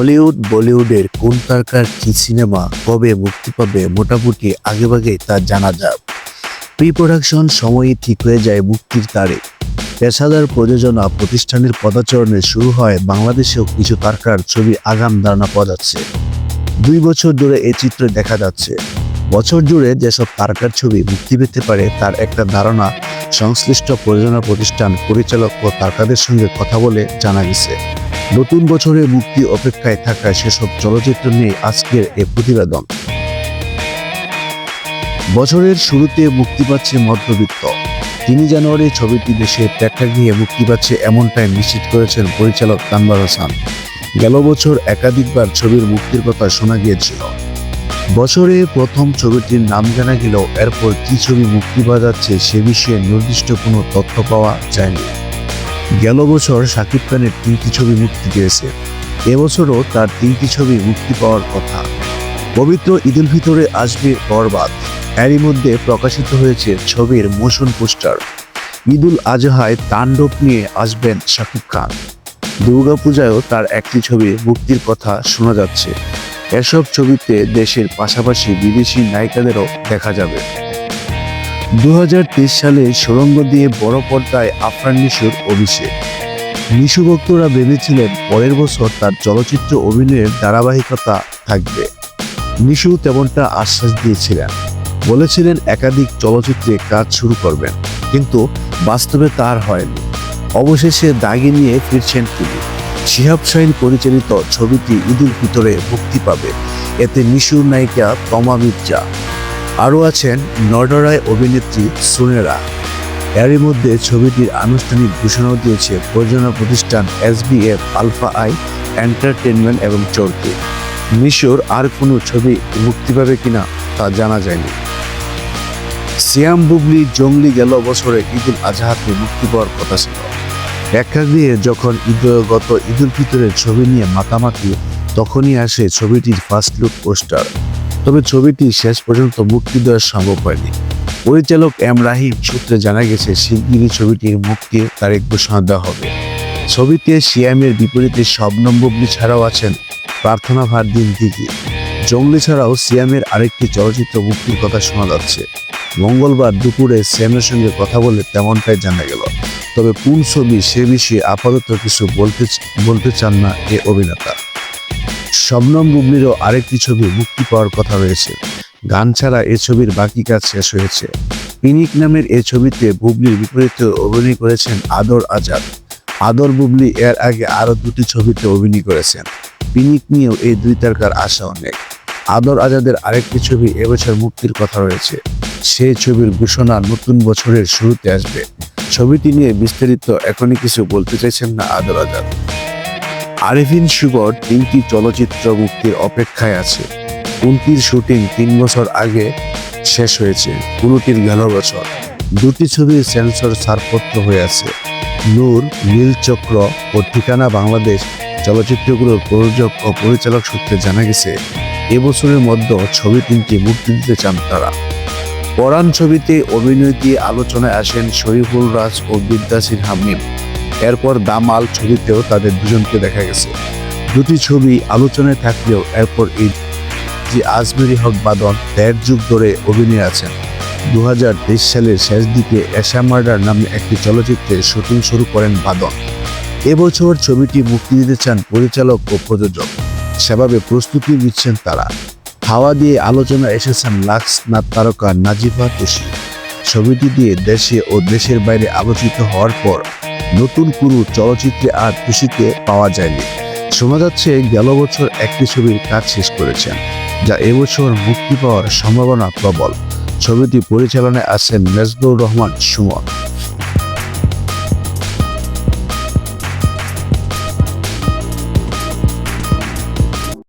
Hollywood, বলিউডের কোন তারকার কি সিনেমা কবে মুক্তি পাবে মোটামুটি আগেভাগে তা জানা যায় প্রি প্রোডাকশন সময়ই ঠিক হয়ে যায় মুক্তির তারিখ পেশাদার প্রযোজনা প্রতিষ্ঠানের পদাচরণে শুরু হয় বাংলাদেশেও কিছু তারকার ছবি আগাম ধারণা পাওয়া যাচ্ছে। দুই বছর ধরে এই চিত্র দেখা যাচ্ছে। বছর জুড়ে যেসব তারকার ছবি মুক্তি পেতে পারে তার একটা ধারণা, সংশ্লিষ্ট প্রযোজনা প্রতিষ্ঠান পরিচালক ও তারকাদের সঙ্গে কথা বলে জানা গেছে। নতুন বছরে মুক্তি অপেক্ষায় থাকা সেসব চলচ্চিত্র নিয়ে আজকের এ প্রতিবেদন। বছরের শুরুতে মুক্তি পাচ্ছে মধ্যবিত্ত। তিনি জানুয়ারি ছবিটি দেশে প্রেক্ষাগৃহে মুক্তি পাচ্ছে এমনটাই নিশ্চিত করেছেন পরিচালক তানবার হাসান। গেল বছর একাধিকবার ছবির মুক্তির কথা শোনা গিয়েছিল। বছরে প্রথম ছবিটির নাম জানা গেলেও এরপর কি ছবি মুক্তি পাওয়া যাচ্ছে সে বিষয়ে নির্দিষ্ট কোনো তথ্য পাওয়া যায়নি। গেল বছর শাকিব খানের তিনটি ছবি মুক্তি পেয়েছে। এবছরও তার তিনটি ছবি মুক্তি পাওয়ার কথা। পবিত্র ঈদুল ফিতরে আসবে বরবাদ। এরই মধ্যে প্রকাশিত হয়েছে ছবির মোশন পোস্টার। ঈদুল আজহায় তাণ্ডব নিয়ে আসবেন শাকিব খান। দুর্গাপূজায়ও তার একটি ছবি মুক্তির কথা শোনা যাচ্ছে। এসব ছবিতে দেশের পাশাপাশি বিদেশি নায়িকাদেরও দেখা যাবে। দু হাজার তেইশ সালে সুরঙ্গ দিয়ে বড় পর্দায় আফরান নিশুর অভিষেক। নিশু ভক্তরা ভেবেছিলেন পরের বছর তার চলচ্চিত্র অভিনয়ের ধারাবাহিকতা থাকবে। নিশু তেমনটা আশ্বাস দিয়েছিলেন। বলেছিলেন একাধিক চলচ্চিত্রে কাজ শুরু করবেন, কিন্তু বাস্তবে তার হয়নি। অবশেষে দাগি নিয়ে ফিরছেন তিনি। শিহাব শাহিন পরিচালিত ছবিটি ঈদুল ভিতরে মুক্তি পাবে। এতে নিশুর নায়িকা তমা মির্জা আরও আছেন নডরায় অভিনেত্রী সুনেরা। এরই মধ্যে ছবিটির আনুষ্ঠানিক ঘোষণাও দিয়েছে প্রযোজনা প্রতিষ্ঠান এসবিএফ আলফা আই এন্টারটেনমেন্ট এবং চরকি। মিশোর আর কোনো ছবি মুক্তি পাবে কিনা তা জানা যায়নি। সিয়াম বুবলি জঙ্গলি গেল বছরে ঈদুল আজহাতে মুক্তি পাওয়ার কথা ছিল। প্রেক্ষাগৃহে যখন ঈদ গত ঈদুল ফিতরের ছবি নিয়ে মাতামাতি, তখনই আসে ছবিটির ফার্স্ট লুক পোস্টার তবে ছবিটি শেষ পর্যন্ত মুক্তি দেওয়া সম্ভব হয়নি। পরিচালক এম রাহিম সূত্রে জানা গেছে, শিগগিরই ছবিটির মুক্তির তারিখ ঘোষণা দেওয়া হবে। ছবিতে সিয়ামের বিপরীতে শবনম বুবলি ছাড়াও আছেন প্রার্থনা ভারদিন দিঘি। জঙ্গলি ছাড়াও সিয়ামের আরেকটি চলচ্চিত্র মুক্তির কথা শোনা যাচ্ছে। মঙ্গলবার দুপুরে সিয়ামের সঙ্গে কথা বলে তেমনটাই জানা গেল। তবে কোন ছবি সে বিষয়ে আপাতত কিছু বলতে বলতে চান না এ অভিনেতা। শবনম বুবলিরও আরেকটি ছবি মুক্তি পাওয়ার কথা রয়েছে। গান ছাড়া এ ছবির বাকি কাজ শেষ হয়েছে। পিনিক নামের এ ছবিতে বুবলির বিপরীতে অভিনয় করেছেন আদর আজাদ। আদর বুবলি এর আগে আরও দুটি ছবিতে অভিনয় করেছেন। পিনিক নিয়েও এই দুই তারকার আশা অনেক। আদর আজাদের আরেকটি ছবি এবছর মুক্তির কথা রয়েছে। সেই ছবির ঘোষণা নতুন বছরের শুরুতে আসবে। ছবিটি নিয়ে বিস্তারিত এখনই কিছু বলতে চাইছেন না আদর আজাদ। আরিফিন শুভর তিনটি চলচ্চিত্র মুক্তির অপেক্ষায় আছে। কোনটির শুটিং তিন বছর আগে শেষ হয়েছে কোনটির গেল বছর। দুটি ছবির সেন্সর ছাড়পত্র হয়ে আছে। নূর নীলচক্র ও ঠিকানা বাংলাদেশ চলচ্চিত্রগুলোর প্রযোজক ও পরিচালক সূত্রে জানা গেছে এবছরের মধ্যে ছবি তিনটি মুক্তি দিতে চান তারা। পরাণ ছবিতে অভিনয় দিয়ে আলোচনায় আসেন শরীফুল রাজ ও বিদ্যাসির হামিম এরপর দামাল ছবিতেও তাদের দুজনকে দেখা গেছে। দুটি ছবি আলোচনায় থাকলেও এরপর এই যে আজমেরি হক বাদন দেড় যুগ ধরে অভিনয় আছেন, দুহাজার তেইশ সালের শেষ দিকে এশা মার্ডার নামে একটি চলচ্চিত্রে শুটিং শুরু করেন বাদন এবছর ছবিটি মুক্তি দিতে চান পরিচালক ও প্রযোজক। সেভাবে প্রস্তুতি নিচ্ছেন তারা। হাওয়া দিয়ে আলোচনা এসেছেন লাক্স নাথ তারকা নাজিফা তুষি ছবিটি দিয়ে দেশে ও দেশের বাইরে আলোচিত হওয়ার পর নতুন কোনো চলচ্চিত্রে আর খুশিতে পাওয়া যায়নি। শোনা যাচ্ছে গেল বছর একটি ছবির কাজ শেষ করেছেন, যা এবছর মুক্তি পাওয়ার সম্ভাবনা প্রবল। ছবিটি পরিচালনায় আছেন মেজদুর রহমান সুমন।